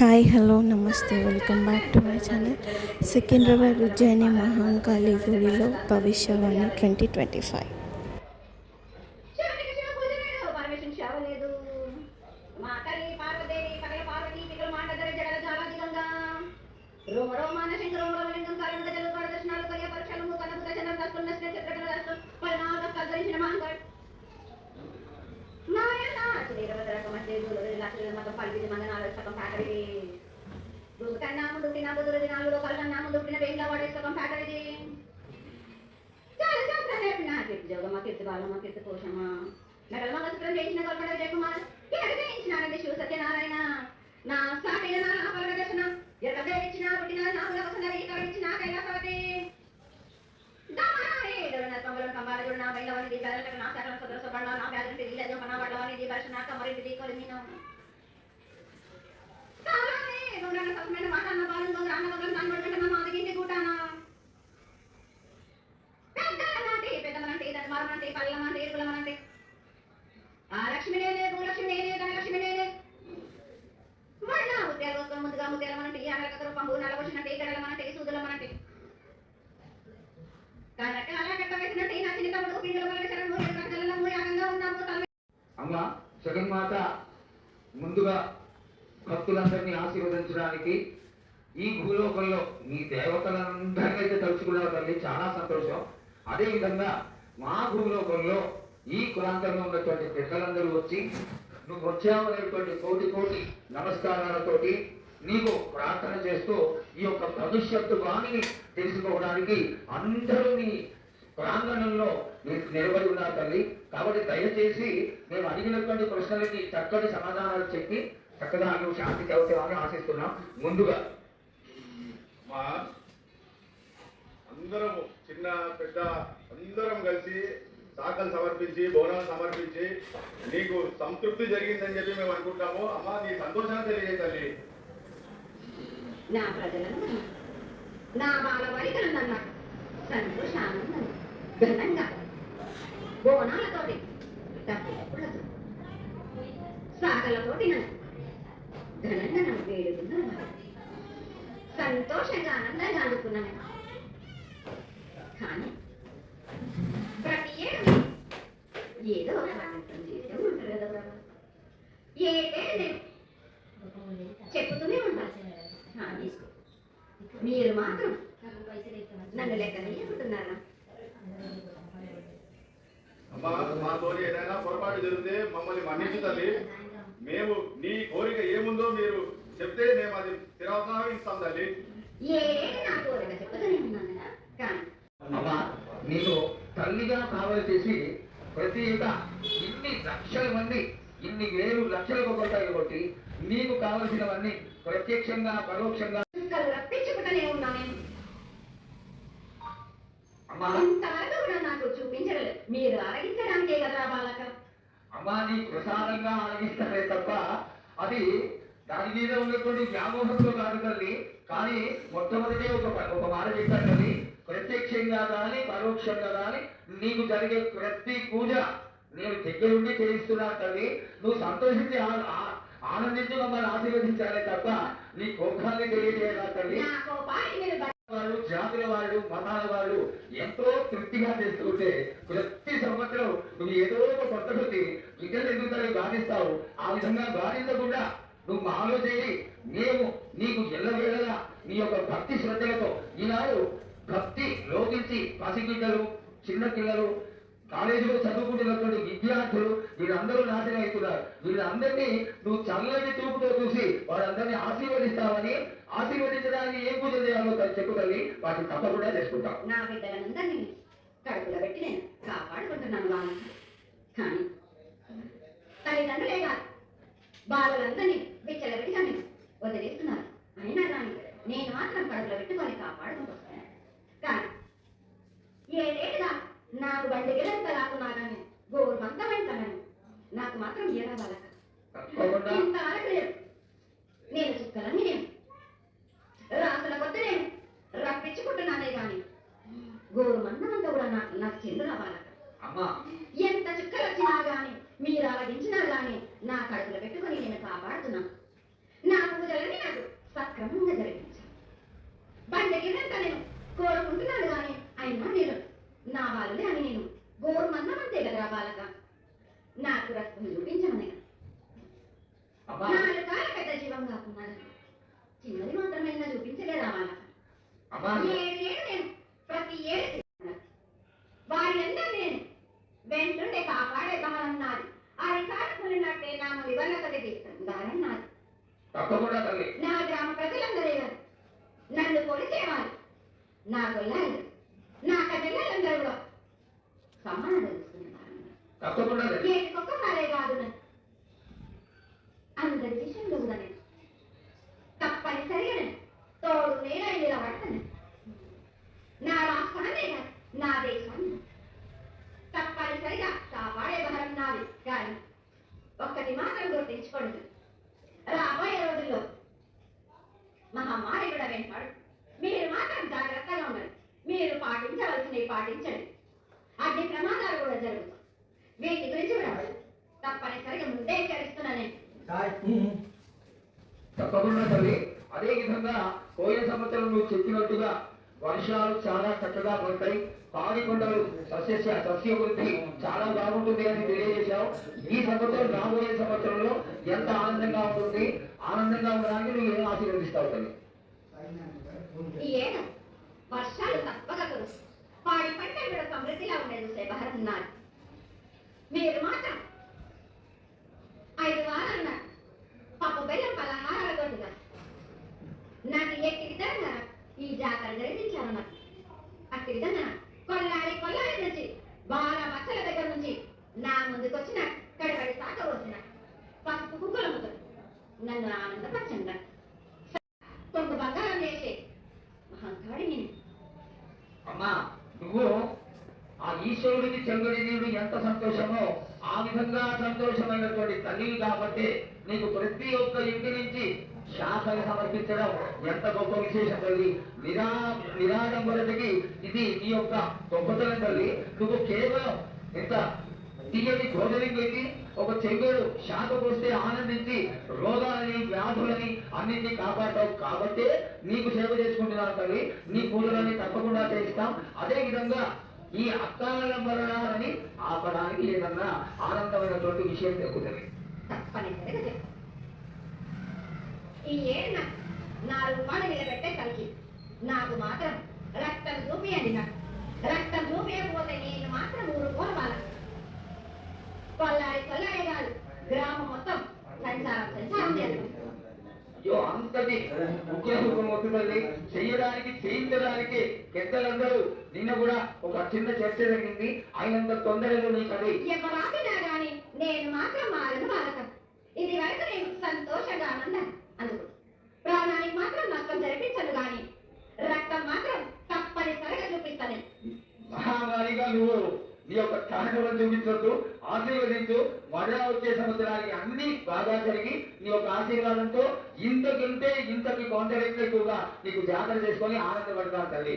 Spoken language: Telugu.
హాయ్ హలో నమస్తే welcome back to my channel Secunderabad Ujjaini Mahankali గుడిలో భవిష్యవాణి ట్వంటీ ట్వంటీ ఫైవ్ శివునికి శ్రీరవతర కమస్తే దూరది లక్షల మతం సగం ఫ్యాక్టరీ దుర్గన్నా ముందుకిన బుదురు దినాలు కలకన్నా ముందుకిన వేంగ్లా వాడే సగం ఫ్యాక్టరీ చాలా శాస్త్రాలు నేర్పిన కీర్తి జోగమ్మ కీర్తి బాలమ్మ కీర్తి కోశమ్మ నగల మంగళసూత్రం చేసిన కల్పన విజయకుమార్ కీర్తి శివ సత్యనారాయణ? నా సాటిన నా నాపరగ ఎక్కడ ఇచ్చిన పుట్టిన ఇక్కడ ఇచ్చిన కైలాసవతి నా బైలవని ది నా సకల సదర సబండ నా బ్యాలెన్స్ అమ్మ జగన్మాత ముందుగా భక్తులందరినీ ఆశీర్వదించడానికి ఈ భూలోకంలో మీ దేవతలందరినీ అయితే తలుచుకున్నావు తల్లి చాలా సంతోషం. అదేవిధంగా మా భూలోకంలో ఈ కులాంతంలో ఉన్నటువంటి పెద్దలందరూ వచ్చి నువ్వు వచ్చావనేటువంటి కోటి కోటి నమస్కారాలతోటి నీకు ప్రార్థన చేస్తూ ఈ యొక్క భవిష్యత్తు వాణిని తెలుసుకోవడానికి అందరూ నీ ప్రాంగణంలో నిలబడి ఉన్నారు తల్లి. కాబట్టి దయచేసి మేము అడిగినటువంటి ప్రశ్నలకి చక్కటి సమాధానాలు చెప్పి చక్కగా నువ్వు శాంతి చదువుతావని ఆశిస్తున్నాం. ముందుగా మా అందరము చిన్న పెద్ద అందరం కలిసి శాఖలు సమర్పించి బోనాలు సమర్పించి నీకు సంతృప్తి జరిగిందని చెప్పి మేము అనుకుంటాము. అమ్మా నీ సంతోషాన్ని తెలియజేయ తల్లి. నా ప్రజలను నా నన్న సంతోషానందం ఘనంగా. బోనాలతోటి తప్పులతో సాగలతోటి నన్ను ఘనంగా నన్ను వేడుకున్నాను సంతోషంగా ఆనందంగా అనుకున్నాను కానీ ప్రతి ఏడు ఏదో ఒక ఆనందం చేస్తూ ఉంటారు కదా బాబా. చెప్పుతూనే ఉంటాను మీరు మాత్రం నన్ను లెక్కనే ఉంటున్నారా? మా తోటి ఏదైనా పొరపాటు జరిగితే మమ్మల్ని మన్నించు తల్లి. మేము నీ కోరిక ఏముందో మీరు చెప్తే మేము అది స్థిరవసరం ఇస్తాం తల్లి అమ్మా నీకు తల్లిగా కావలి చేసి ప్రతి ఇన్ని లక్షల మంది ఇన్ని వేలు లక్షల కొట్టాయి కాబట్టి నీకు కావలసినవన్నీ ప్రత్యక్షంగా పరోక్షంగా రప్పించుకుంటూనే ఉన్నాను ఇంతవరకు కూడా నాకు చూపించడం. మీరు కదా బాలక. అమ్మా నీ ప్రసాదంగా తప్ప అది దాని మీద ఉన్నటువంటి వ్యామోహంతో కాదు తల్లి. కానీ మొట్టమొదటి ఒక ఒక మాట చెప్పాను తల్లి. ప్రత్యక్షంగా కానీ పరోక్షంగా కానీ నీకు జరిగే ప్రతి పూజ నేను దగ్గరుండి చేయిస్తున్నాను తల్లి. నువ్వు సంతోషించి ఆ- ఆ- ఆనందించి మమ్మల్ని ఆశీర్వదించాలే తప్ప నీ కోపాన్ని తెలియజేయాలా తల్లి. మీరు వాళ్ళు జాతుల వాళ్ళు మతాల వాళ్ళు ఎంతో తృప్తిగా చేస్తుంటే ప్రతి సంవత్సరం నువ్వు ఏదో ఒక కొత్త కొద్ది విద్యను ఎందుకు బాధిస్తావు ఆ విధంగా బాధించకుండా నువ్వు మాలో చేయి మేము నీకు ఎల్లవేళలా నీ యొక్క భక్తి శ్రద్ధలతో ఈనాడు భక్తి లోకించి పసిబిడ్డలు చిన్న పిల్లలు కాలేజీలో చదువుకుంటున్నటువంటి విద్యార్థులు వీళ్ళందరూ నాశనం అవుతున్నారు. వీళ్ళందరినీ నువ్వు చల్లని చూపుతో చూసి వాళ్ళందరినీ ఆశీర్వదిస్తావని ఆశీర్వదించడానికి ఏం పూజ చేయాలో తల్లి చెప్పు తల్లి. వాటిని తప్పకుండా చేసుకుంటాం. నా బిడ్డలందరినీ కడుపులో పెట్టి నేను కాపాడుకుంటున్నాను కానీ తల్లిదండ్రులే కాదు బాలలందరినీ బిచ్చలబెట్టిగా నేను వదిలేస్తున్నారు అయినా కానీ నేను మాత్రం కడుపులో పెట్టుకొని కాపాడుకుంటూ వస్తున్నాను కానీ ఏడేడుగా నాకు బండి గిలంత రాకున్నా కానీ గోరు మంత వెంటనే నాకు మాత్రం ఏడా బాలక లేదు. నేను చుక్కలని నేను. రాసుల కొద్ది నేను రప్పించుకుంటున్నానే కానీ గోరు మందమంతా కూడా నాకు నాకు చెందు రావాలక ఎంత చుక్కలు వచ్చినా గాని మీరు ఆలగించినా గాని నా కడుపులో పెట్టుకొని నేను కాపాడుతున్నాను. నా పూజలని నాకు సక్రమంగా జరిగించాలి బండగిరంతా నేను. కోరుకుంటున్నాను కానీ అయినా నేను నా వాళ్ళని అని నేను. గోరు మందం అంతే కదా బాలక నాకు రక్తం చూపించమని అమ్మా నాలుగు కాళ్ళ పెద్ద జీవం కాకుండా చిన్నది మాత్రమైనా చూపించలేదా వాళ్ళ అమ్మా ఏడు ఏడు నేను ప్రతి ఏడు తిరుగుతున్నా. వారి అందరూ నేను వెంటుండే కాపాడే బాలన్నది అరికాడు కొనినట్టే నా వివరణ తీస్తున్నారన్నది తల్లి నా గ్రామ ప్రజలందరే నన్ను నా గొల్లాలు నా కజలందరూ కూడా. సమానం తెలుస్తున్నారు తప్పకుండా తల్లి ఏటికొక్కసారే కాదు అందరి విషయంలో కూడా నేను తప్పనిసరిగా నేను తోడు నేనై నిలబడతాను నా రాష్ట్రాన్ని కాదు, నా దేశాన్ని తప్పనిసరిగా కాపాడే భారం నాది కానీ ఒక్కటి మాత్రం గుర్తించుకోండి రాబోయే రోజుల్లో మహమ్మారి కూడా వెంటాడు. మీరు మాత్రం జాగ్రత్తగా ఉండండి. మీరు పాటించవలసినవి పాటించండి. అగ్ని ప్రమాదాలు కూడా జరుగుతాయి. వీటి గురించి కూడా తప్పనిసరిగా ముందే హెచ్చరిస్తున్నా నేను తప్పకుండా తల్లి. అదే విధంగా పోయిన సంవత్సరం నువ్వు చెప్పినట్టుగా వర్షాలు చాలా చక్కగా పడతాయి. పాడి కొండలు సస్య సస్యవృద్ధి చాలా బాగుంటుంది అని తెలియజేశావు. ఈ సంవత్సరం రాబోయే సంవత్సరంలో ఎంత ఆనందంగా ఉంటుంది. ఆనందంగా ఉండడానికి నువ్వు ఏం ఆశీర్వదిస్తావు తల్లి? వర్షాలు తప్పక కురుస్తాయి. పాడి పంట సమృద్ధిగా ఉండేది విధంగా కొల్లాడి కొల్లాడి నుంచి బాల మచ్చల దగ్గర నుంచి నా ముందుకు వచ్చిన కడబడి తాక వచ్చిన పసుపు కుక్కలముతో నన్ను ఆనందపరచండి కొంత బంగారం చేసే మహంకాడి నేను అమ్మా నువ్వు ఆ ఈశ్వరుడికి చెంగుడి ఎంత సంతోషమో ఆ విధంగా సంతోషమైనటువంటి తల్లివి కాబట్టి నీకు ప్రతి ఒక్క ఇంటి నుంచి శాఖలు సమర్పించడం ఎంత గొప్ప విశేషం తల్లి? నిరా నిరాడంబరతకి ఇది నీ యొక్క గొప్పతనం తల్లి. నువ్వు కేవలం ఎంత తీయని భోజనం పెట్టి ఒక చెంగుడు శాఖ పోస్తే ఆనందించి రోగాలని వ్యాధులని అన్నింటినీ కాపాడతావు. కాబట్టే నీకు సేవ చేసుకుంటున్నాను తల్లి. నీ పూజలని తప్పకుండా చేయిస్తాం. అదే విధంగా ఈ అక్కాల మరణాలని ఆపడానికి ఏదన్నా ఆనందమైనటువంటి విషయం తెలుపుతుంది ఈ ఏడు నాకు నాలుగు పాలు నిలబెట్టే కలిగి. నాకు మాత్రం రక్తం చూపియండి నాకు రక్తం చూపించకపోతే నేను మాత్రం ఊరుకోను వాళ్ళ కొల్లాడి కొల్లాడి కాదు గ్రామం మొత్తం సంచారం సంచారం చేస్తుంది అయ్యో అంతటి ఉగ్రముఖం అవుతుందండి. చెయ్యడానికి చేయించడానికి పెద్దలందరూ నిన్న కూడా ఒక చిన్న చర్చ జరిగింది. అయినంత తొందరలో నీకు అది నేను మాత్రం మారను బాలకం ఇది వరకు నేను సంతోషంగా ఆనందాన్ని అందుకు ప్రాణానికి మాత్రం నష్టం జరిపించను గాని రక్తం మాత్రం తప్పనిసరిగా చూపిస్తాను మహామారిగా నువ్వు నీ స్థానంలో చూపించొద్దు. ఆశీర్వదించు. మరలా వచ్చే సంవత్సరానికి అన్ని బాగా జరిగి నీ యొక్క ఆశీర్వాదంతో ఇంతకింతే ఇంతకి కొందరెట్లు ఎక్కువగా నీకు జాతర చేసుకొని ఆనందపడతాను తల్లి.